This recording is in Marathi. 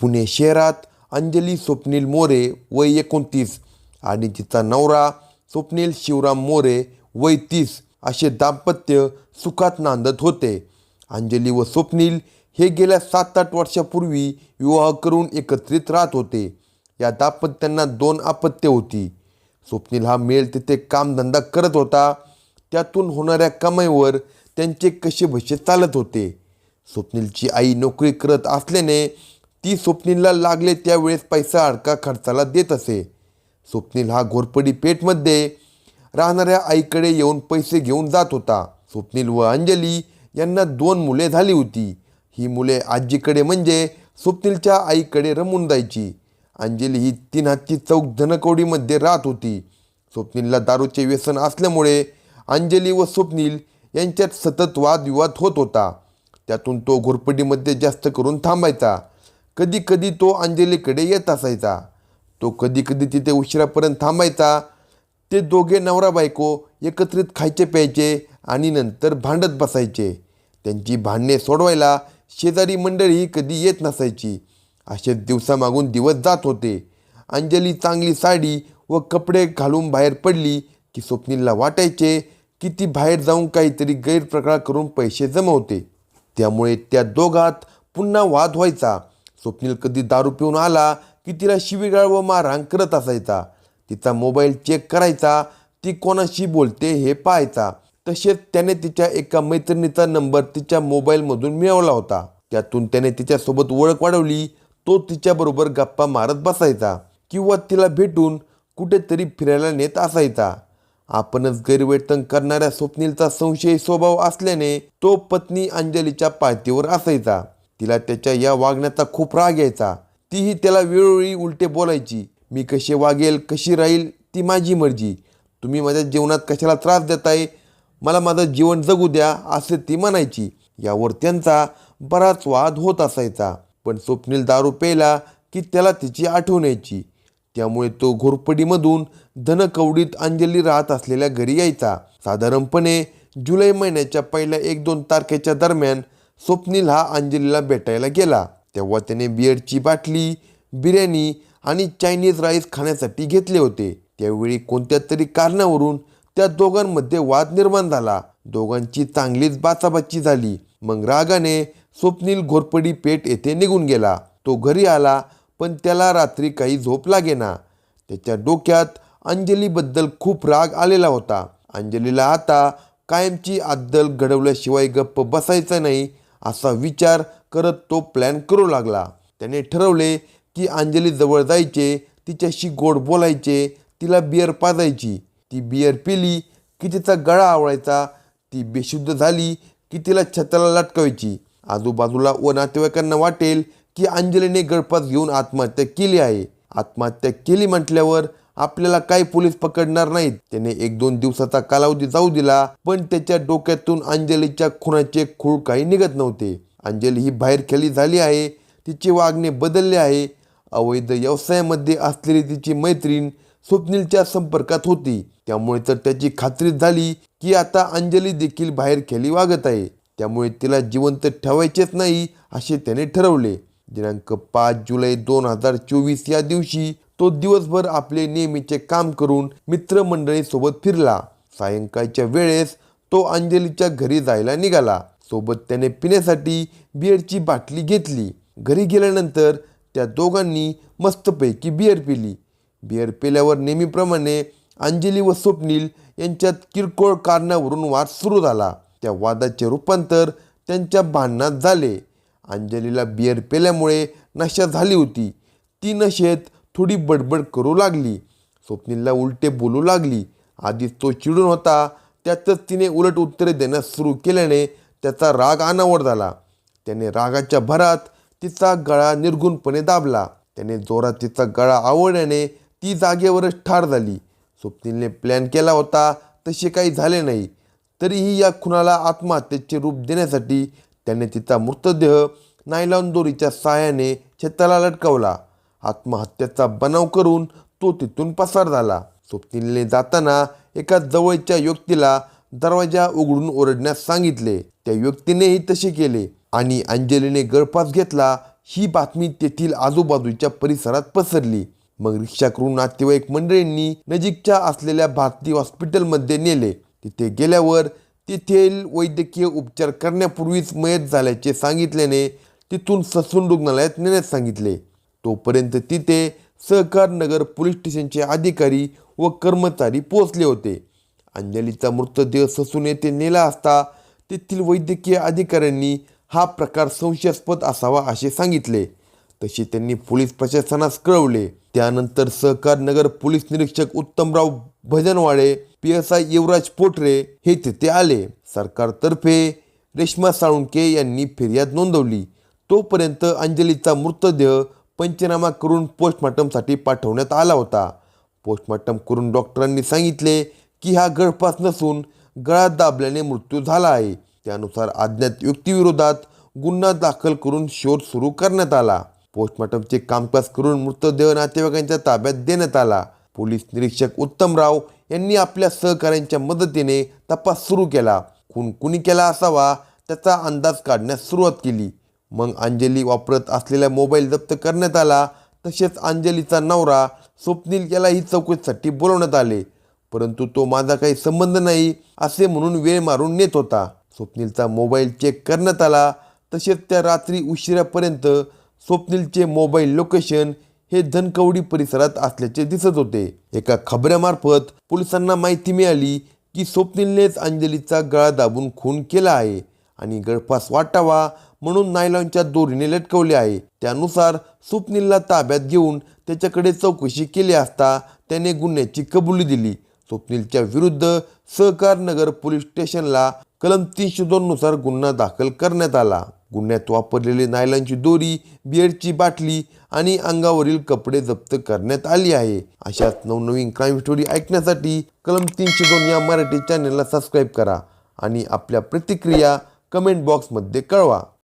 पुणे शहरात अंजली स्वप्नील मोरे वय एकोणतीस आणि तिचा नवरा स्वप्नील शिवराम मोरे वय तीस असे दाम्पत्य सुखात नांदत होते. अंजली व स्वप्नील हे गेल्या सात आठ वर्षापूर्वी विवाह करून एकत्रित राहत होते. या दाम्पत्यांना दोन अपत्य होती. स्वप्नील हा मेल तिथे कामधंदा करत होता. त्यातून होणाऱ्या कमाईवर त्यांचे कसे भसे चालत होते? स्वप्नीलची आई नोकरी करत असल्याने ती स्वप्नीलला लागले त्यावेळेस पैसा अडका खर्चाला देत असे. स्वप्नील हा घोरपडी पेठमध्ये राहणाऱ्या आईकडे येऊन पैसे घेऊन जात होता. स्वप्नील व अंजली यांना दोन मुले झाली होती. ही मुले आजीकडे म्हणजे स्वप्नीलच्या आईकडे रमून जायची. अंजली ही तीन हत्ती चौक धनकवडीमध्ये राहत होती. स्वप्नीलला दारूचे व्यसन असल्यामुळे अंजली व स्वप्नील यांच्यात सतत वादविवाद होत होता. त्यातून तो घोरपडीमध्ये जास्त करून थांबायचा. कधी कधी तो अंजलीकडे येत असायचा. तो कधी कधी तिथे उशिरापर्यंत थांबायचा. ते दोघे नवरा बायको एकत्रित खायचे प्यायचे आणि नंतर भांडत बसायचे. त्यांची भांडणे सोडवायला शेजारी मंडळी कधी येत नसायची. असेच दिवसामागून दिवस जात होते. अंजली चांगली साडी व कपडे घालून बाहेर पडली की स्वप्नीलला वाटायचे की ती बाहेर जाऊन काहीतरी गैरप्रकार करून पैसे जमवते. त्यामुळे त्या दोघात पुन्हा वाद व्हायचा. स्वप्नील कधी दारू पिऊन आला की तिला शिवीगाळ व मारहाण करत असायचा. तिचा मोबाईल चेक करायचा ती कोणाशी बोलते हे पाहायचा. तसेच त्याने तिच्या एका मैत्रिणीचा नंबर तिच्या मोबाईलमधून मिळवला होता. त्यातून त्याने तिच्यासोबत ओळख वाढवली तो तिच्याबरोबर गप्पा मारत बसायचा किंवा तिला भेटून कुठेतरी फिरायला नेत असायचा. आपणच गैरवर्तन करणाऱ्या स्वप्नीलचा संशयी स्वभाव असल्याने तो पत्नी अंजलीच्या पायथीवर असायचा. तिला त्याच्या या वागण्याचा खूप राग यायचा. तीही त्याला वेळोवेळी उलटे बोलायची. मी कसे वागेल कशी राहील ती माझी मर्जी. तुम्ही माझ्या जीवनात कशाला त्रास देताय? मला माझं जीवन जगू द्या असे ती म्हणायची. यावर त्यांचा बराच वाद होत असायचा. पण स्वप्नील दारू प्यायला की त्याला तिची आठवण यायची. त्यामुळे तो घोरपडीमधून धनकवडीत अंजली राहत असलेल्या घरी यायचा. साधारणपणे जुलै महिन्याच्या पहिल्या एक दोन तारखेच्या दरम्यान स्वप्नील हा अंजलीला भेटायला गेला. तेव्हा त्याने बिअरची बाटली बिर्याणी आणि चायनीज राईस खाण्यासाठी घेतले होते. त्यावेळी कोणत्या तरी कारणावरून त्या दोघांमध्ये वाद निर्माण झाला. दोघांची चांगलीच बाचाबाची झाली. मग रागाने स्वप्नील घोरपडी पेठ येथे निघून गेला. तो घरी आला पण त्याला रात्री काही झोप लागेना. त्याच्या डोक्यात अंजलीबद्दल खूप राग आलेला होता. अंजलीला आता कायमची अद्दल घडवल्याशिवाय गप्प बसायचं नाही असा विचार करत तो प्लॅन करू लागला. त्याने ठरवले की अंजली जवळ जायचे तिच्याशी गोड बोलायचे तिला बियर पाजायची. ती बियर पिली की तिचा गळा आवळायचा. ती बेशुद्ध झाली की तिला छताला लटकवायची. आजूबाजूला व नातेवाईकांना वाटेल की अंजलीने गळपास घेऊन आत्महत्या केली आहे. आत्महत्या केली म्हटल्यावर आपल्याला काही पोलीस पकडणार नाहीत. त्याने एक दोन दिवसाचा कालावधी जाऊ दिला पण त्याच्या डोक्यातून अंजलीच्या खुनाचे खूळ काही निघत नव्हते. अंजली ही बाहेर खेळी झाली आहे तिचे वागणे बदलले आहे. अवैध व्यवसायामध्ये असलेली तिची मैत्रीण स्वप्नीलच्या संपर्कात होती. त्यामुळे तर त्याची खात्री झाली की आता अंजली देखील बाहेर खेळी वागत आहे. त्यामुळे तिला जिवंत ठेवायचेच नाही असे त्याने ठरवले. दिनांक पाच जुलै दोन हजार चोवीस या दिवशी तो दिवसभर आपले नेहमीचे काम करून मित्रमंडळीसोबत फिरला. सायंकाळच्या वेळेस तो अंजलीच्या घरी जायला निघाला. सोबत त्याने पिण्यासाठी बिअरची बाटली घेतली. घरी गेल्यानंतर त्या दोघांनी मस्तपैकी बिअर पिली. बिअर पिल्यावर नेहमीप्रमाणे अंजली व स्वप्नील यांच्यात किरकोळ कारणावरून वाद सुरू झाला. त्या वादाचे रूपांतर त्यांच्या भांडणात झाले. अंजलीला बिअर पेल्यामुळे नशा झाली होती. ती नशेत थोडी बडबड करू लागली. स्वप्नीलला उलटे बोलू लागली. आधीच तो चिडून होता. त्यातच तिने उलट उत्तरे देण्यास सुरू केल्याने त्याचा राग अनावर झाला. त्याने रागाच्या भरात तिचा गळा निर्गुणपणे दाबला. त्याने जोरात तिचा गळा आवडल्याने ती जागेवरच ठार झाली. स्वप्नीलने प्लॅन केला होता तसे काही झाले नाही. तरीही या खुनाला आत्महत्येचे रूप देण्यासाठी त्याने तिचा मृतदेह नायलॉन दोरीच्या साहाय्याने छताला लटकवला. आत्महत्येचा बनाव करून तो तिथून पसार झाला. स्वप्नीलने जाताना एका जवळच्या व्यक्तीला दरवाजा उघडून ओरडण्यास सांगितले. त्या व्यक्तीनेही तसे केले आणि अंजलीने गळफास घेतला. ही बातमी तेथील आजूबाजूच्या परिसरात पसरली. मग रिक्षा करून नातेवाईक मंडळींनी नजीकच्या असलेल्या भारती हॉस्पिटलमध्ये नेले. तिथे गेल्यावर तेथील वैद्यकीय उपचार करण्यापूर्वीच मयत झाल्याचे सांगितल्याने तिथून ससून रुग्णालयात नेण्यास सांगितले. तोपर्यंत तिथे सहकार नगर पोलीस स्टेशनचे अधिकारी व कर्मचारी पोहोचले होते. अंजलीचा मृतदेह ससून येथे नेला असता तेथील वैद्यकीय अधिकाऱ्यांनी हा प्रकार संशयास्पद असावा असे सांगितले. तसे त्यांनी पोलीस प्रशासनास कळवले. त्यानंतर सहकार नगर पोलीस निरीक्षक Uttamrao Bhajanwade P S I Yuvraj Potre हे तिथे आले. सरकारतर्फे रेश्मा साळुंके यांनी फिर्याद नोंदवली. तोपर्यंत अंजलीचा मृतदेह पंचनामा करून पोस्टमॉर्टमसाठी पाठवण्यात आला होता. पोस्टमॉर्टम करून डॉक्टरांनी सांगितले की हा गळफास नसून गळा दाबल्याने मृत्यू झाला आहे. त्यानुसार अज्ञात व्यक्तीविरोधात गुन्हा दाखल करून शोध सुरू करण्यात आला. पोस्टमॉर्टमचे कामकाज करून मृतदेह नातेवाईकांच्या ताब्यात देण्यात आला. पोलीस निरीक्षक उत्तमराव यांनी आपल्या सहकाऱ्यांच्या मदतीने तपास सुरू केला. खून कुणी केला असावा त्याचा अंदाज काढण्यास सुरुवात केली. मग अंजली वापरत असलेला मोबाईल जप्त करण्यात आला. तसेच अंजलीचा नवरा स्वप्नील यालाही चौकशीसाठी बोलवण्यात आले. परंतु तो माझा काही संबंध नाही असे म्हणून वेळ मारून नेत होता. स्वप्नीलचा मोबाईल चेक करण्यात आला. तसेच त्या रात्री उशिरापर्यंत स्वप्नीलचे मोबाईल लोकेशन हे धनकवडी परिसरात असल्याचे दिसत होते. एका खबऱ्यामार्फत पोलिसांना माहिती मिळाली की स्वप्नीलनेच अंजलीचा गळा दाबून खून केला आहे. आणि गळफास वाटावा म्हणून नायलॉनच्या दोरीने लटकवले आहे. त्यानुसार स्वप्नीलला ताब्यात घेऊन त्याच्याकडे चौकशी केली असता त्याने गुन्ह्याची कबुली दिली. स्वप्नीलच्या विरुद्ध सहकार नगर पोलीस स्टेशनला कलम तीनशे दोननुसार गुन्हा दाखल करण्यात आला. गुन्ह्यात वापरलेली नायलॉनची दोरी बिअरची बाटली आणि अंगावरील कपडे जप्त करण्यात आली आहे. अशाच नवनवीन क्राईम स्टोरी ऐकण्यासाठी कलम तीनशे दोन या मराठी चॅनलला सबस्क्राईब करा आणि आपल्या प्रतिक्रिया कमेंट बॉक्समध्ये कळवा.